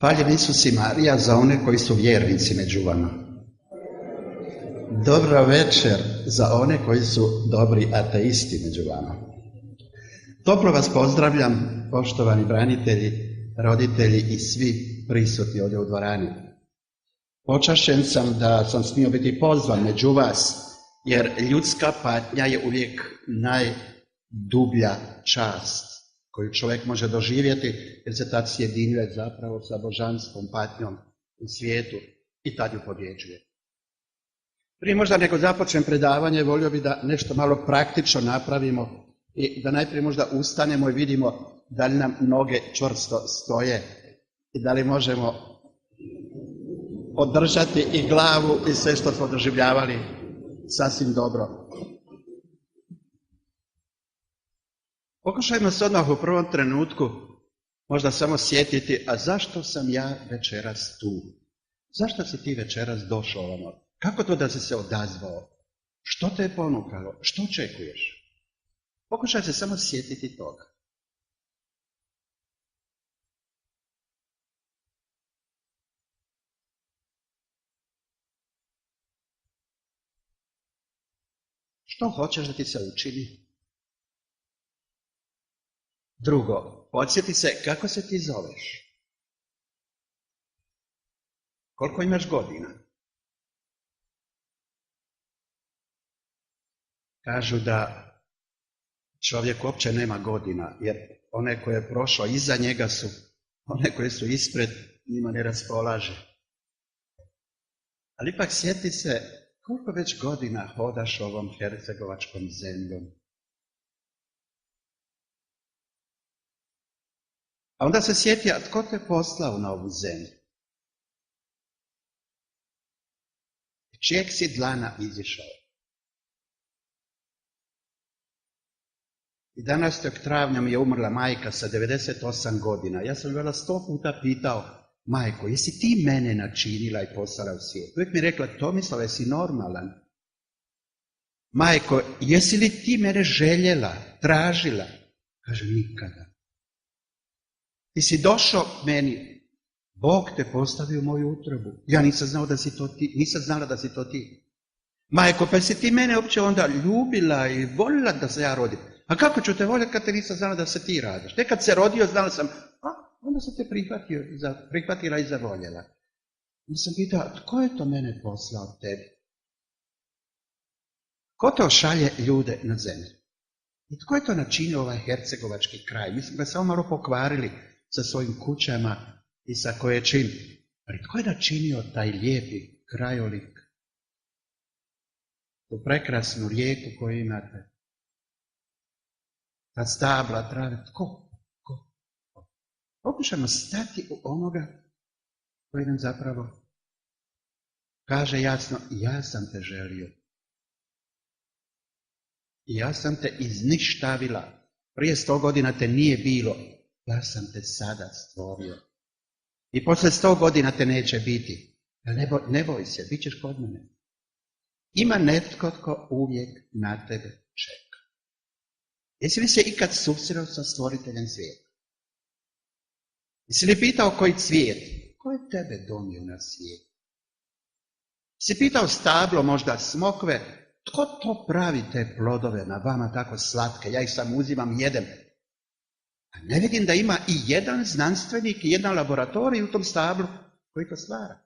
Hvaljen Isus i Marija za one koji su vjernici među vama. Dobra večer za one koji su dobri ateisti među vama. Toplo vas pozdravljam, poštovani branitelji, roditelji i svi prisutni ovdje u dvorani. Počašen sam da sam smio biti pozvan među vas, jer ljudska patnja je uvijek najdublja čast koju čovjek može doživjeti, jer se tad sjedinjuje zapravo sa božanskom patnjom u svijetu i tad ju pobjeđuje. Prije možda nego započnem predavanje, volio bi da nešto malo praktično napravimo i da najprije možda ustanemo i vidimo da li nam noge čvrsto stoje i da li možemo održati i glavu i sve što smo doživljavali sasvim dobro. Pokušajmo se odmah u prvom trenutku možda samo sjetiti, a zašto sam ja večeras tu? Zašto si ti večeras došao ovamo? Kako to da si se odazvao? Što te je ponukalo? Što očekuješ? Pokušaj se samo sjetiti toga. Što hoćeš da ti se učini? Drugo, podsjeti se kako se ti zoveš. Koliko imaš godina? Kažu da čovjek uopće nema godina, jer one koje je prošlo iza njega su, one koje su ispred, njima ne raspolaže. Ali ipak sjeti se koliko već godina hodaš ovom hercegovačkom zemljom. A onda se sjeti, a tko te poslao na ovu zemlju? Čijeg si dlana izišao? I 11. travnja mi je umrla majka sa 98 godina. Ja sam vela sto puta pitao, majko, jesi ti mene načinila i poslala u svijet? Uvijek mi je rekla, Tomislav, jesi normalan? Majko, jesi li ti mene željela, tražila? Kaže, nikada. Ti si došao meni, Bog te postavio moju utrobu. Ja nisam znao da si to ti, nisam znala da si to ti. Majko, pa si ti mene uopće onda ljubila i volila da se ja rodim. A kako ću te voljeti kad te nisam znala da se ti radiš? Tek kad se rodio, znala sam, a onda sam te prihvatio, prihvatila i zavoljela. I sam pitao, tko je to mene poslao tebi? Ko to šalje ljude na zemlju? I tko je to načinio ovaj hercegovački kraj? Mi smo ga samo malo pokvarili sa svojim kućama i sa koje čim. Ali tko je načinio taj lijepi krajolik? Tu prekrasnu rijeku koju imate? Ta stabla, trave, tko? Ko? Pokušamo stati u onoga koji nam zapravo kaže jasno, ja sam te želio. Ja sam te izništavila. Prije sto godina te nije bilo. Ja sam te sada stvorio. I posle sto godina te neće biti. Ne boj, ne boj se, bit ćeš kod mene. Ima netko tko uvijek na tebe čeka. Jesi li se ikad susreo sa stvoriteljem svijeta? Jesi li pitao koji cvijet? Ko je tebe donio na svijet? Si pitao stablo, možda smokve, tko to pravi te plodove na vama tako slatke? Ja ih sam uzimam, jedem. A ne vidim da ima i jedan znanstvenik i jedan laboratorij u tom stablu koji to stvara.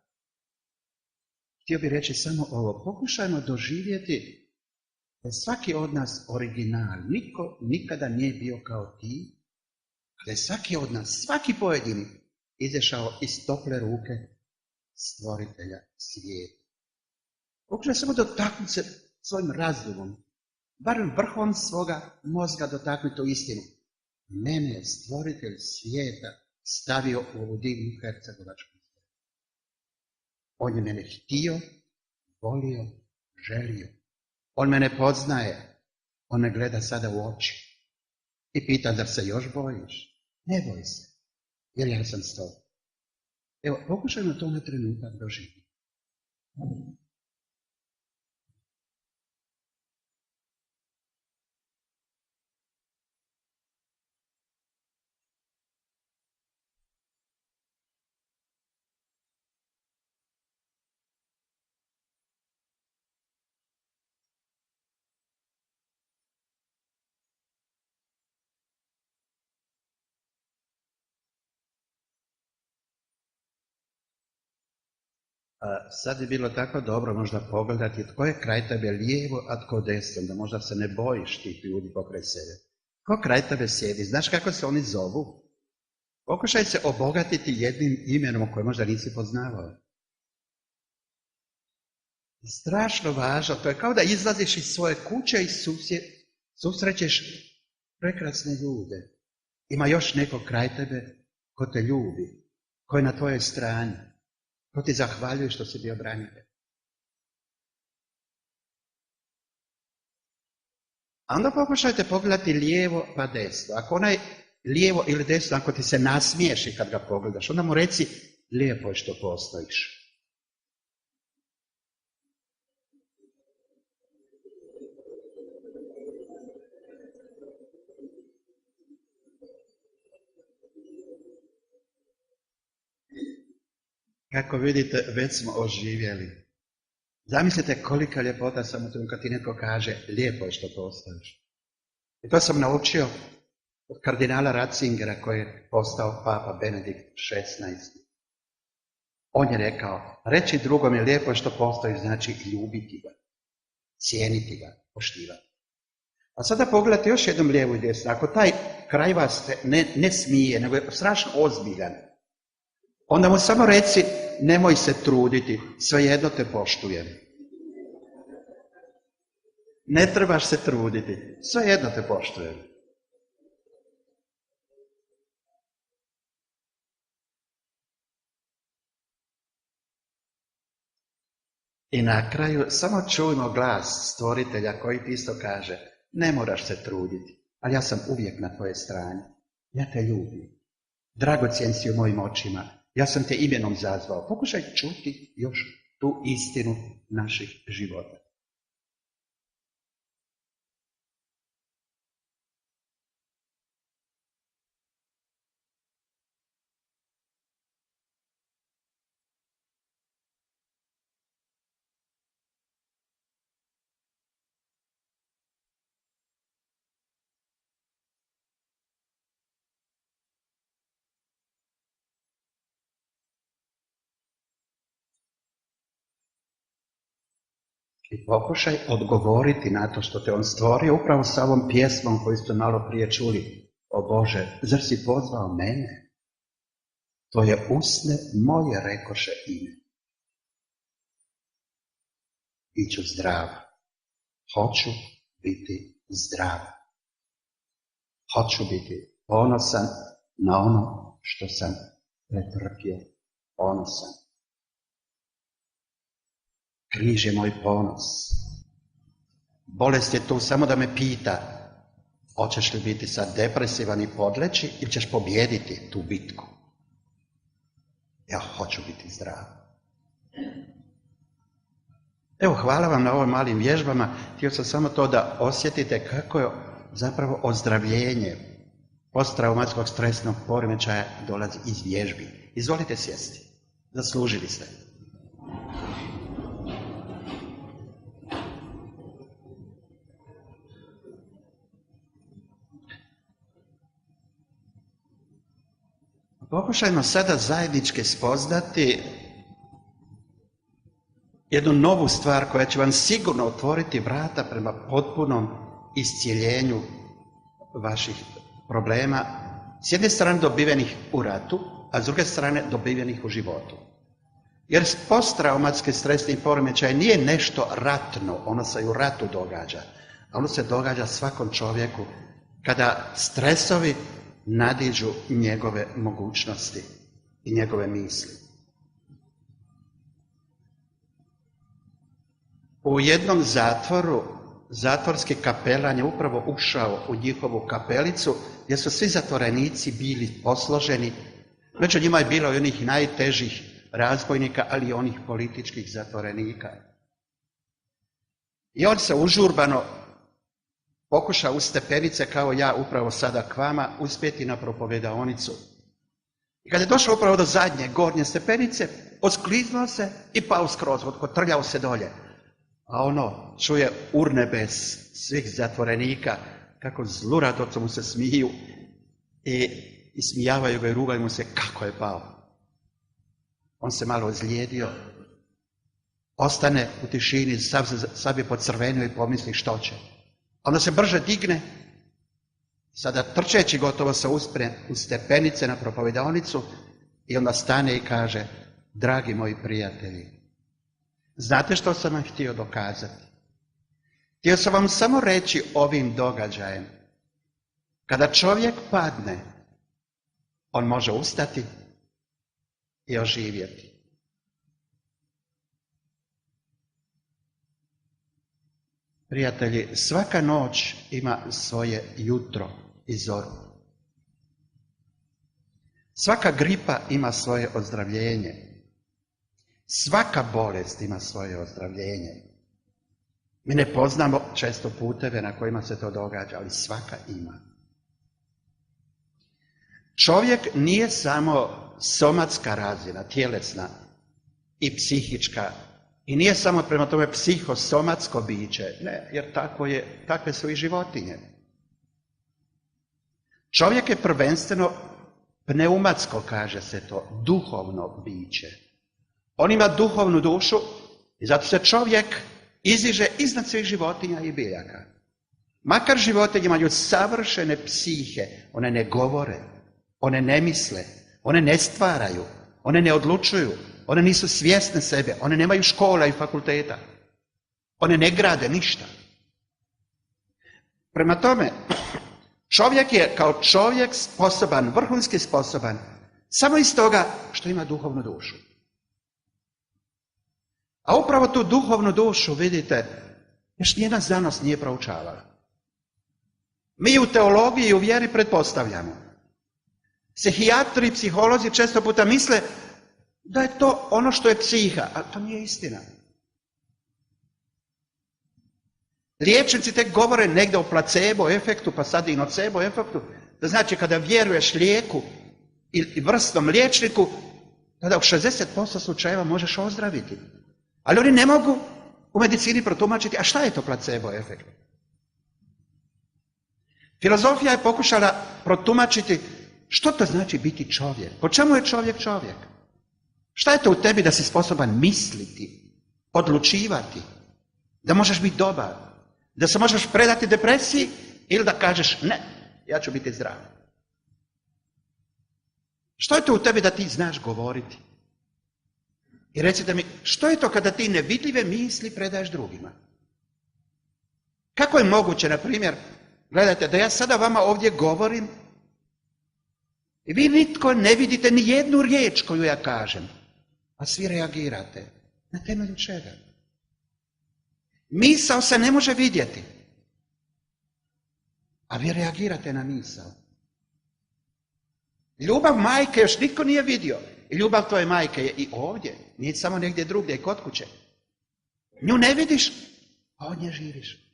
Htio bih reći samo ovo. Pokušajmo doživjeti da je svaki od nas original. Niko nikada nije bio kao ti. Da je svaki od nas, svaki pojedini izašao iz tople ruke stvoritelja svijeta. Pokušaj samo dotaknuti se svojim razumom, barem vrhom svoga mozga dotaknuti u istinu. Mene stvoritelj svijeta stavio u ovu divnu hercegovačku On je mene htio, volio, želio. On mene poznaje. On me gleda sada u oči. I pita da se još bojiš. Ne boj se. Jer ja sam s. Evo, pokušajmo to na trenutak doživjeti. Sad bi bilo tako dobro možda pogledati tko je kraj tebe lijevo, a tko desno, da možda se ne bojiš tih ljudi pokraj sebe. Ko kraj tebe sjedi? Znaš kako se oni zovu? Pokušaj se obogatiti jednim imenom koje možda nisi poznavao. Strašno važno, to je kao da izlaziš iz svoje kuće i susje, susrećeš prekrasne ljude. Ima još neko kraj tebe ko te ljubi, ko je na tvojoj strani, ko ti zahvaljuje što si bio branitelj. A onda pokušajte pogledati lijevo pa desno. Ako onaj lijevo ili desno, ako ti se nasmiješi kad ga pogledaš, onda mu reci lijepo je što postojiš. Kako vidite, već smo oživjeli. Zamislite kolika ljepota samo tu kad ti neko kaže lijepo je što postojiš. I to sam naučio od kardinala Ratzingera koji je postao papa Benedikt XVI. On je rekao, reći drugom je lijepo što postoji znači ljubiti ga, cijeniti ga, poštivati. A sada pogledajte još jednom lijevu i desnu. Ako taj kraj vas ne, ne smije, nego je strašno ozbiljan, onda mu samo reci, nemoj se truditi, svejedno te poštujem. Ne trebaš se truditi, svejedno te poštujem. I na kraju samo čujmo glas stvoritelja koji ti isto kaže, ne moraš se truditi, ali ja sam uvijek na tvoje strani. Ja te ljubim. Dragocjen si u mojim očima. Ja sam te imenom zazvao. Pokušaj čuti još tu istinu naših života. I pokušaj odgovoriti na to što te on stvorio upravo sa ovom pjesmom koju ste malo prije čuli. O Bože, zar si pozvao mene? To je usne moje rekoše ime. Biću zdrav. Hoću biti zdrav. Hoću biti ponosan na ono što sam pretrpio. Ponosan Križ je moj ponos. Bolest je tu samo da me pita, hoćeš li biti sad depresivan i podleći ili ćeš pobijediti tu bitku. Ja hoću biti zdrav. Evo, hvala vam na ovim malim vježbama. Htio sam samo to da osjetite kako je zapravo ozdravljenje posttraumatskog stresnog poremećaja dolazi iz vježbi. Izvolite sjesti. Zaslužili ste. Pokušajmo sada zajednički spoznati jednu novu stvar koja će vam sigurno otvoriti vrata prema potpunom iscijeljenju vaših problema, s jedne strane dobivenih u ratu, a s druge strane dobivenih u životu. Jer posttraumatski stresni poremećaj nije nešto ratno, ono se i u ratu događa, a ono se događa svakom čovjeku. Kada stresovi nadiđu njegove mogućnosti i njegove misli. U jednom zatvoru zatvorski kapelan je upravo ušao u njihovu kapelicu gdje su svi zatvorenici bili posloženi. Među njima je bilo i onih najtežih razbojnika, ali i onih političkih zatvorenika. I on se užurbano pokuša u stepenice kao ja upravo sada k vama uspjeti na propovedaonicu. I kad je došao upravo do zadnje gornje stepenice, oskliznuo se i pao skroz, trljao se dolje. A ono čuje urnebes svih zatvorenika kako zlurato mu se smiju i ismijavaju ga i rugaju mu se kako je pao. On se malo ozlijedio, ostane u tišini, sav, sav je pocrvenio i pomisli što će. Onda se brže digne, sada trčeći gotovo se uspre u stepenice na propovedonicu i onda stane i kaže, dragi moji prijatelji, znate što sam vam htio dokazati? Htio sam vam samo reći ovim događajem. Kada čovjek padne, on može ustati i oživjeti. Prijatelji, svaka noć ima svoje jutro i zoru. Svaka gripa ima svoje ozdravljenje. Svaka bolest ima svoje ozdravljenje. Mi ne poznamo često puteve na kojima se to događa, ali svaka ima. Čovjek nije samo somatska razina, tjelesna i psihička i nije samo prema tome psihosomatsko biće, ne, jer tako je, takve su i životinje. Čovjek je prvenstveno pneumatsko, kaže se to, duhovno biće. On ima duhovnu dušu i zato se čovjek iziže iznad svih životinja i biljaka. Makar životinje imaju savršene psihe, one ne govore, one ne misle, one ne stvaraju, one ne odlučuju, one nisu svjesne sebe, one nemaju škola i fakulteta. One ne grade ništa. Prema tome, čovjek je kao čovjek sposoban, vrhunski sposoban, samo iz toga što ima duhovnu dušu. A upravo tu duhovnu dušu, vidite, još nijedan znanost nije proučavala. Mi u teologiji i u vjeri pretpostavljamo. Psihijatri i psiholozi često puta misle da je to ono što je psiha, a to nije istina. Liječnici tek govore negdje o placebo efektu, pa sad i nocebo efektu, da znači kada vjeruješ lijeku i vrstnom liječniku, tada u 60% slučajeva možeš ozdraviti. Ali oni ne mogu u medicini protumačiti, a šta je to placebo efekt? Filozofija je pokušala protumačiti što to znači biti čovjek. Po čemu je čovjek čovjek? Šta je to u tebi da si sposoban misliti, odlučivati, da možeš biti dobar, da se možeš predati depresiji ili da kažeš ne, ja ću biti zdrav. Što je to u tebi da ti znaš govoriti? I recite mi, što je to kada ti nevidljive misli predaješ drugima? Kako je moguće, na primjer, gledajte, da ja sada vama ovdje govorim i vi nitko ne vidite ni jednu riječ koju ja kažem, a svi reagirate. Na temelju čega? Misao se ne može vidjeti, a vi reagirate na misao. Ljubav majke još nitko nije vidio. I ljubav tvoje majke je i ovdje, nije samo negdje drugdje i kod kuće. Nju ne vidiš, a od nje živiš.